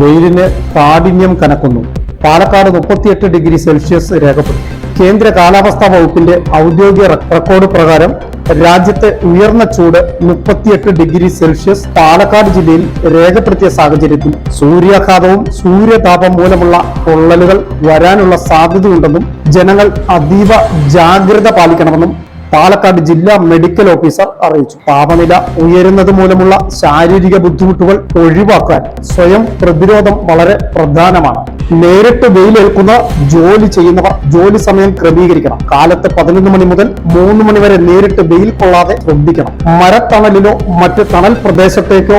വെയിലിന് കാഠിന്യം കനക്കുന്നു. പാലക്കാട് മുപ്പത്തിയെട്ട് ഡിഗ്രി സെൽഷ്യസ് രേഖപ്പെടുത്തി. കേന്ദ്ര കാലാവസ്ഥാ വകുപ്പിന്റെ ഔദ്യോഗിക റെക്- റെക്കോർഡ് പ്രകാരം രാജ്യത്തെ ഉയർന്ന ചൂട് മുപ്പത്തിയെട്ട് ഡിഗ്രി സെൽഷ്യസ് പാലക്കാട് ജില്ലയിൽ രേഖപ്പെടുത്തിയ സാഹചര്യത്തിൽ സൂര്യാഘാതവും സൂര്യതാപം മൂലമുള്ള പൊള്ളലുകൾ വരാനുള്ള സാധ്യതയുണ്ടെന്നും ജനങ്ങൾ അതീവ ജാഗ്രത പാലിക്കണമെന്നും പാലക്കാട് ജില്ലാ മെഡിക്കൽ ഓഫീസർ അറിയിച്ചു. താപനില ഉയരുന്നത് മൂലമുള്ള ശാരീരിക ബുദ്ധിമുട്ടുകൾ ഒഴിവാക്കാൻ സ്വയം പ്രതിരോധം വളരെ പ്രധാനമാണ്. നേരിട്ട് വെയിലേൽക്കുന്ന ജോലി ചെയ്യുന്നവർ ജോലി സമയം ക്രമീകരിക്കണം. കാലത്ത് പതിനൊന്ന് മണി മുതൽ മൂന്ന് മണി വരെ നേരിട്ട് വെയിൽ കൊള്ളാതെ ശ്രദ്ധിക്കണം. മരത്തണലിലോ മറ്റ് തണൽ പ്രദേശത്തേക്കോ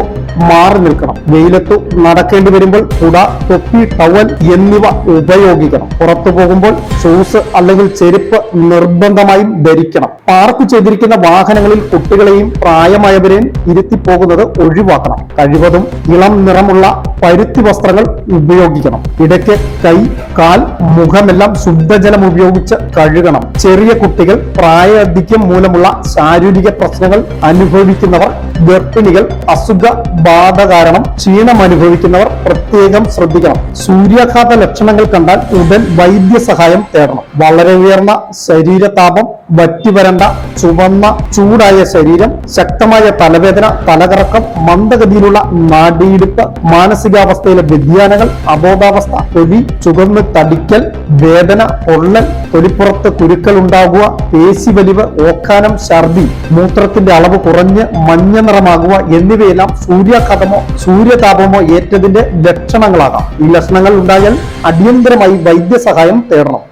മാറി നിൽക്കണം. വെയിലത്തു നടക്കേണ്ടി വരുമ്പോൾ കുട തൊപ്പി ടവൽ എന്നിവ ഉപയോഗിക്കണം. പുറത്തു പോകുമ്പോൾ ഷൂസ് അല്ലെങ്കിൽ ചെരുപ്പ് നിർബന്ധമായും ധരിക്കണം. പാർക്ക് ചെയ്തിരിക്കുന്ന വാഹനങ്ങളിൽ കുട്ടികളെയും പ്രായമായവരെയും ഇരുത്തി പോകുന്നത് ഒഴിവാക്കണം. കഴിവതും ഇളം നിറമുള്ള പരുത്തി വസ്ത്രങ്ങൾ ഉപയോഗിക്കണം. ഇടയ്ക്ക് കൈ കാൽ മുഖമെല്ലാം ശുദ്ധജലം ഉപയോഗിച്ച് കഴുകണം. ചെറിയ കുട്ടികൾ പ്രായാധിക്യം മൂലമുള്ള ശാരീരിക പ്രശ്നങ്ങൾ അനുഭവിക്കുന്നവർ ഗർഭിണികൾ അസുഖ ബാധ കാരണം ക്ഷീണം അനുഭവിക്കുന്നവർ പ്രത്യേകം ശ്രദ്ധിക്കണം. സൂര്യാഘാത ലക്ഷണങ്ങൾ കണ്ടാൽ ഉടൻ വൈദ്യസഹായം തേടണം. വളരെ ഉയർന്ന ശരീരതാപം വറ്റിവരണ്ട ചുവന്ന ചൂടായ ശരീരം ശക്തമായ തലവേദന തലകറക്കം മന്ദഗതിയിലുള്ള നാടിയിടിപ്പ് മാനസികാവസ്ഥയിലെ വ്യതിയാനങ്ങൾ അബോധാവസ്ഥ തൊലി ചുവന്ന് തടിക്കൽ വേദന പൊള്ളൽ തൊലിപ്പുറത്ത് കുരുക്കൾ ഉണ്ടാകുക പേശിവലിവ് ഓക്കാനം ഛർദി മൂത്രത്തിന്റെ അളവ് കുറഞ്ഞ് മഞ്ഞ നിറമാകുക എന്നിവയെല്ലാം സൂര്യാഘാതമോ സൂര്യതാപമോ ഏറ്റതിന്റെ ലക്ഷണങ്ങളാകാം. ഈ ലക്ഷണങ്ങൾ ഉണ്ടായാൽ അടിയന്തരമായി വൈദ്യസഹായം തേടണം.